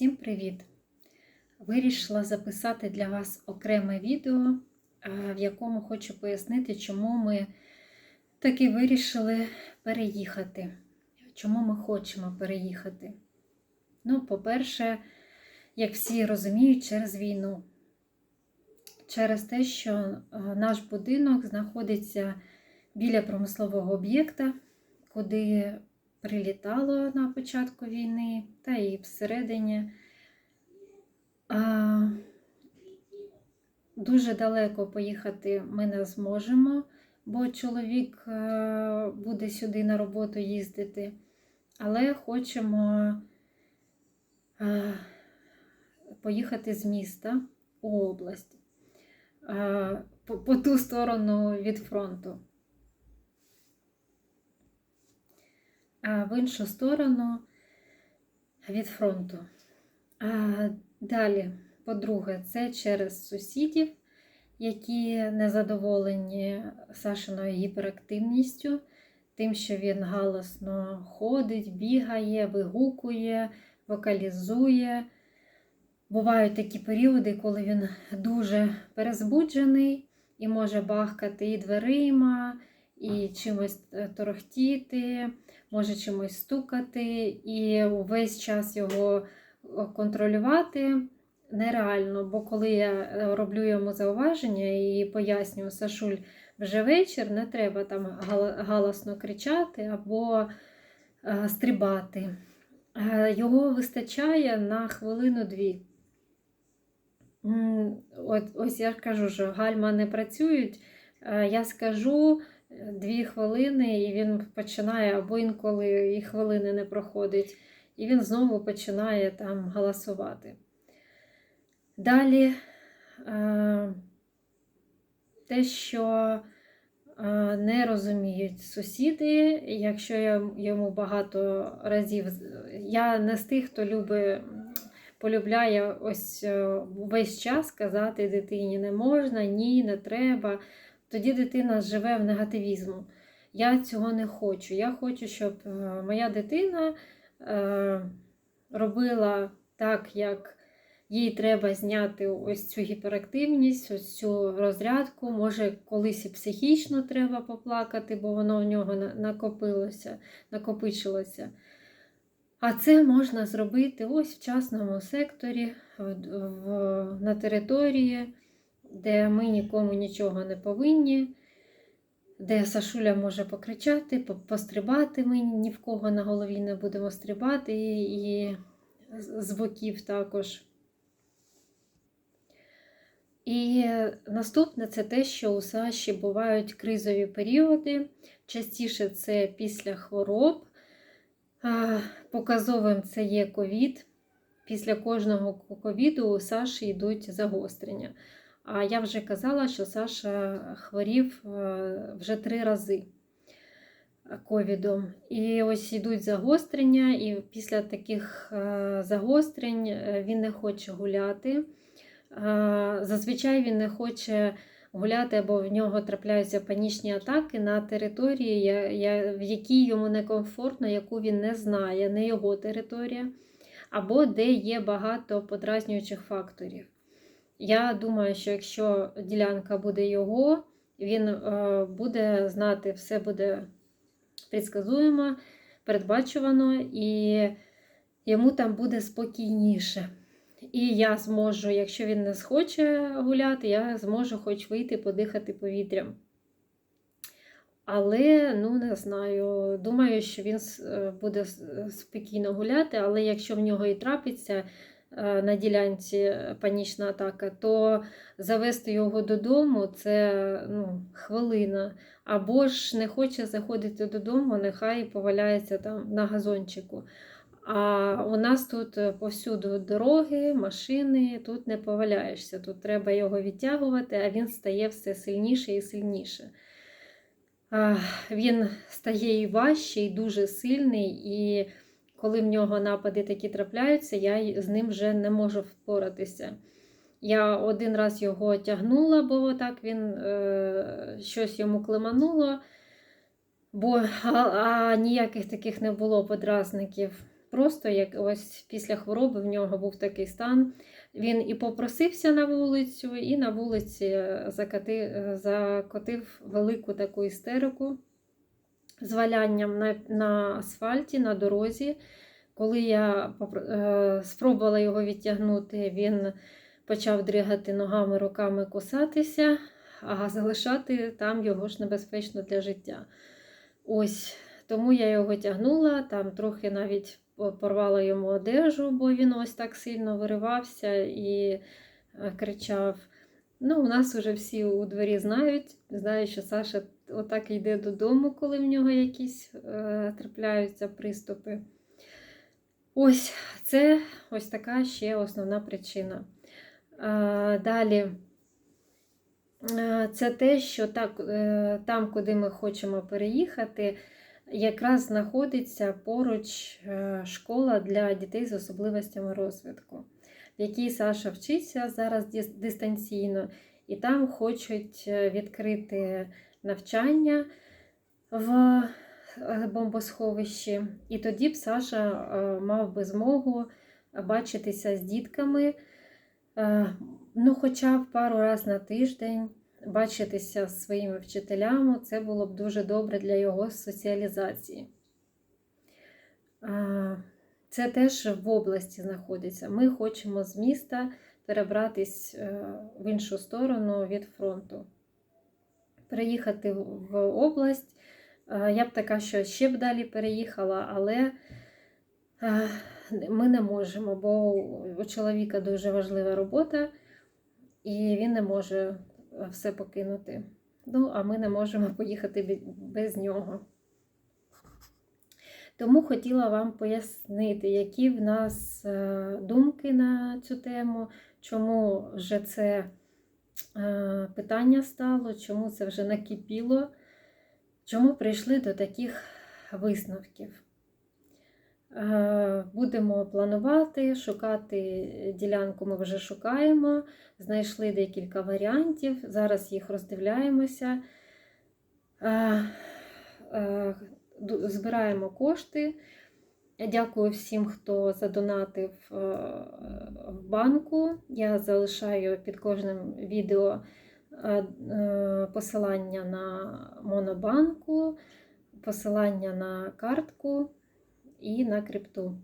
Всім привіт! Вирішила записати для вас окреме відео, е, в якому хочу пояснити, чому ми таки вирішили переїхати. Чому ми хочемо переїхати. Ну, по-перше, як всі розуміють, через війну. Через те, що е, наш будинок знаходиться біля промислового об'єкта, куди прилітало на початку війни, та і всередині. А, Дуже далеко поїхати ми не зможемо, бо чоловік е, буде сюди на роботу їздити. Але хочемо е, поїхати з міста у область е, по, по ту сторону від фронту. В іншу сторону від фронту. А Далі, по-друге, це через сусідів, які незадоволені Сашиною гіперактивністю, тим, що він галасно ходить, бігає, вигукує, вокалізує. Бувають такі періоди, коли він дуже перезбуджений і може бахкати і дверима, і чимось торохтіти, може чимось стукати, і увесь час його контролювати нереально. Бо коли я роблю йому зауваження і пояснюю, Сашуль, вже вечір не треба там галасно кричати або стрибати. Його вистачає на хвилину-дві. От, Ось я кажу, що гальма не працюють. Я скажу дві хвилини, і він починає, або інколи і хвилини не проходить, і він знову починає там галасувати. Далі те, що не розуміють сусіди, якщо я йому багато разів, я не з тих, хто любить. Полюбляє ось весь час казати дитині не можна, ні, не треба тоді дитина живе в негативізму. Я цього не хочу. Я хочу, щоб е, моя дитина е, робила так, як їй треба зняти ось цю гіперактивність, ось цю розрядку. Може, колись і психічно треба поплакати, бо воно в нього накопилося, накопичилося. А це можна зробити ось в частному секторі, в, в, на території де ми нікому нічого не повинні, де Сашуля може покричати, пострибати. Ми ні в кого на голові не будемо стрибати, і з боків також. І наступне це те, що у Саші бувають кризові періоди. Частіше це після хвороб. Показовим це є ковід. Після кожного ковіду у Саші йдуть загострення. А я вже казала, що Саша хворів е, вже три рази ковідом. І ось йдуть загострення, і після таких е, загострень е, він не хоче гуляти. Зазвичай він не хоче гуляти, або в нього трапляються панічні атаки на території, в якій йому некомфортно, яку він не знає, не його територія, або де є багато подразнюючих факторів. Я думаю, що якщо ділянка буде його, він е, буде знати, все буде предсказуємо, передбачувано, і йому там буде спокійніше. І я зможу, якщо він не схоче гуляти, я зможу хоч вийти, подихати повітрям. Але, ну, не знаю, думаю, що він е, буде спокійно гуляти, але якщо в нього і трапиться Е, на ділянці панічна атака, то завести його додому це ну, хвилина. Або ж не хоче заходити додому, нехай поваляється там на газончику. А у нас тут повсюду дороги, машини, тут не поваляєшся. Тут треба його відтягувати, а він стає все сильніше і сильніше. Він стає і важчий, і дуже сильний. і коли в нього напади такі трапляються, я з ним вже не можу впоратися. Я один раз його тягнула, бо так він е, щось йому климануло, бо а, а ніяких таких не було подразників. просто як ось після хвороби в нього був такий стан. Він і попросився на вулицю, і на вулиці закати, закотив велику таку істерику з валянням на, на асфальті, на дорозі. Коли я е, спробувала його відтягнути, він почав дригати ногами, руками кусатися, а залишати там його ж небезпечно для життя. Ось тому я його тягнула, там трохи навіть порвала йому одежу, бо він ось так сильно виривався і е, кричав. Ну, у нас вже всі у дворі знають, знають, що Саша отак йде додому, коли в нього якісь е, трапляються приступи. Ось це ось така ще основна причина. Е, далі. Це те, що так, е, там, куди ми хочемо переїхати, якраз знаходиться поруч е, школа для дітей з особливостями розвитку, в якій Саша вчиться зараз дистанційно, і там хочуть е, відкрити навчання в е, бомбосховищі. І тоді б Саша е, мав би змогу бачитися з дітками. Ну, хоча б пару разів на тиждень бачитися з своїми вчителями, це було б дуже добре для його соціалізації. Це теж в області знаходиться. Ми хочемо з міста перебратись е, в іншу сторону від фронту, переїхати в область. Е, Я б така, що ще б далі переїхала, але е, ми не можемо, бо у чоловіка дуже важлива робота і він не може все покинути. Ну, а ми не можемо поїхати без нього. Тому хотіла вам пояснити, які в нас думки на цю тему, чому вже це е, питання стало, чому це вже накипіло, чому прийшли до таких висновків. Е, Будемо планувати, шукати ділянку ми вже шукаємо. Знайшли декілька варіантів. Зараз їх роздивляємося. Е, Збираємо кошти. Я Дякую всім, хто задонатив е, в банку. Я залишаю під кожним відео е, е, посилання на монобанку, посилання на картку і на крипту.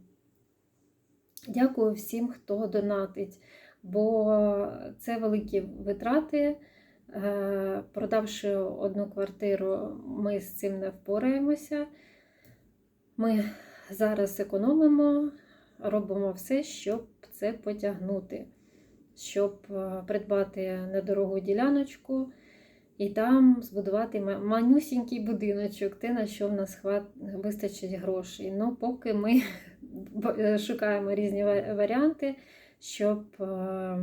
Дякую всім, хто донатить, бо це великі витрати. Продавши одну квартиру, ми з цим не впораємося. Ми зараз економимо, робимо все, щоб це потягнути, щоб е, придбати недорогу діляночку і там збудувати ма- манюсінький будиночок, те, на що в нас вистачить грошей. Ну, поки ми е, шукаємо різні варіанти, щоб е,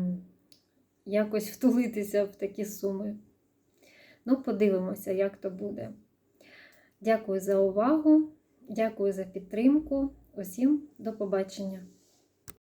якось втулитися в такі суми. Ну, подивимося, як то буде. Дякую за увагу, дякую за підтримку. Усім до побачення!